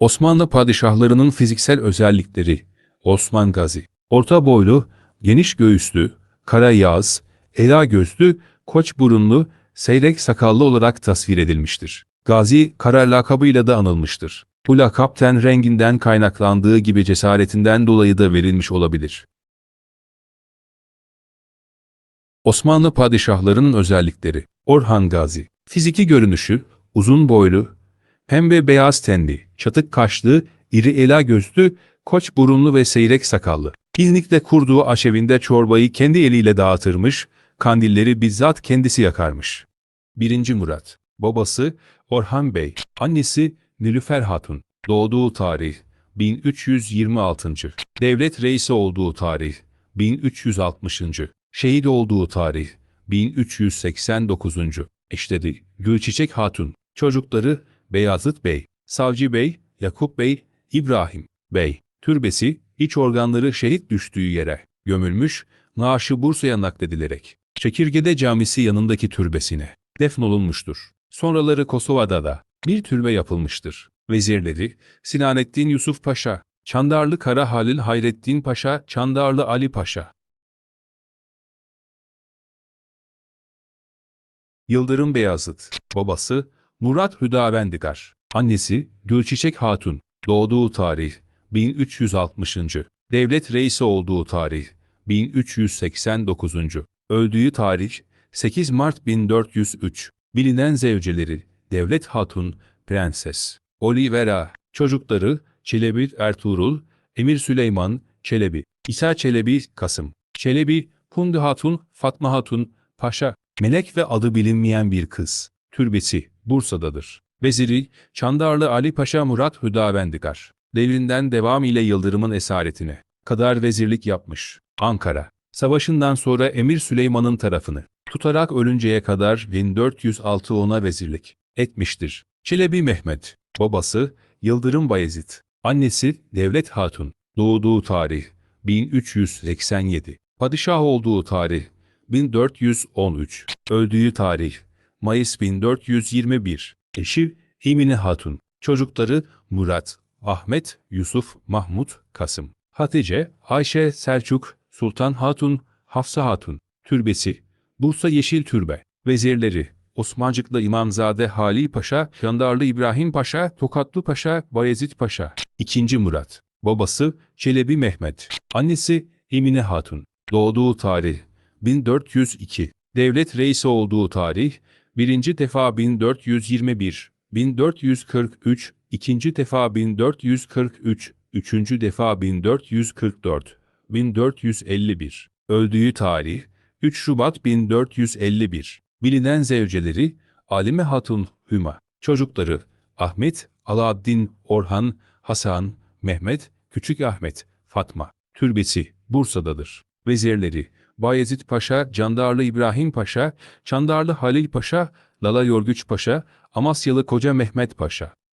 Osmanlı padişahlarının fiziksel özellikleri Osman Gazi Orta boylu, geniş göğüslü, kara yağız, ela gözlü, koç burunlu, seyrek sakallı olarak tasvir edilmiştir. Gazi, kara lakabıyla da anılmıştır. Bu lakap ten renginden kaynaklandığı gibi cesaretinden dolayı da verilmiş olabilir. Osmanlı padişahlarının özellikleri Orhan Gazi Fiziki görünüşü, uzun boylu, pembe beyaz tenli, çatık kaşlı, iri ela gözlü, koç burunlu ve seyrek sakallı. İznik'te kurduğu aşevinde çorbayı kendi eliyle dağıtırmış, kandilleri bizzat kendisi yakarmış. 1. Murat Babası Orhan Bey, annesi Nilüfer Hatun. Doğduğu tarih 1326. Devlet reisi olduğu tarih 1360. Şehit olduğu tarih 1389. Eşleri Gülçiçek Hatun. Çocukları Beyazıt Bey, Savcı Bey, Yakup Bey, İbrahim Bey. Türbesi, iç organları şehit düştüğü yere gömülmüş, naaşı Bursa'ya nakledilerek Çekirgede Camisi yanındaki türbesine defnolunmuştur. Sonraları Kosova'da da bir türbe yapılmıştır. Vezirleri Sinanettin Yusuf Paşa, Çandarlı Kara Halil Hayrettin Paşa, Çandarlı Ali Paşa. Yıldırım Beyazıt, babası Murat Hüdavendigar, annesi Gülçiçek Hatun, doğduğu tarih 1360. Devlet reisi olduğu tarih 1389. Öldüğü tarih 8 Mart 1403. Bilinen zevceleri Devlet Hatun, Prenses Olivera, çocukları Çelebi Ertuğrul, Emir Süleyman, Çelebi, İsa Çelebi, Kasım, Çelebi, Hundi Hatun, Fatma Hatun, Paşa, melek ve adı bilinmeyen bir kız. Türbesi Bursa'dadır. Veziri Çandarlı Ali Paşa Murat Hüdavendigar. Devrinden devam ile Yıldırım'ın esaretine kadar vezirlik yapmış. Ankara. Savaşından sonra Emir Süleyman'ın tarafını tutarak ölünceye kadar 1406 ona vezirlik etmiştir. Çelebi Mehmet, babası Yıldırım Bayezid, annesi Devlet Hatun, doğduğu tarih 1387, padişah olduğu tarih 1413, öldüğü tarih Mayıs 1421, eşi Emine Hatun, çocukları Murat, Ahmet, Yusuf, Mahmut, Kasım, Hatice, Ayşe, Selçuk, Sultan Hatun, Hafsa Hatun, türbesi, Bursa Yeşil Türbe, vezirleri, Osmancıklı İmamzade Hali Paşa, Yandarlı İbrahim Paşa, Tokatlı Paşa, Bayezid Paşa, 2. Murat, babası Çelebi Mehmet, annesi Emine Hatun, doğduğu tarih 1402, devlet reisi olduğu tarih 1. defa 1421, 1443, 2. defa 1443, 3. defa 1444, 1451, öldüğü tarih 3 Şubat 1451. Bilinen zevceleri Alime Hatun Hüma. Çocukları Ahmet, Alaaddin, Orhan, Hasan, Mehmet, Küçük Ahmet, Fatma. Türbesi Bursa'dadır. Vezirleri Bayezid Paşa, Candarlı İbrahim Paşa, Çandarlı Halil Paşa, Lala Yorguç Paşa, Amasyalı Koca Mehmet Paşa.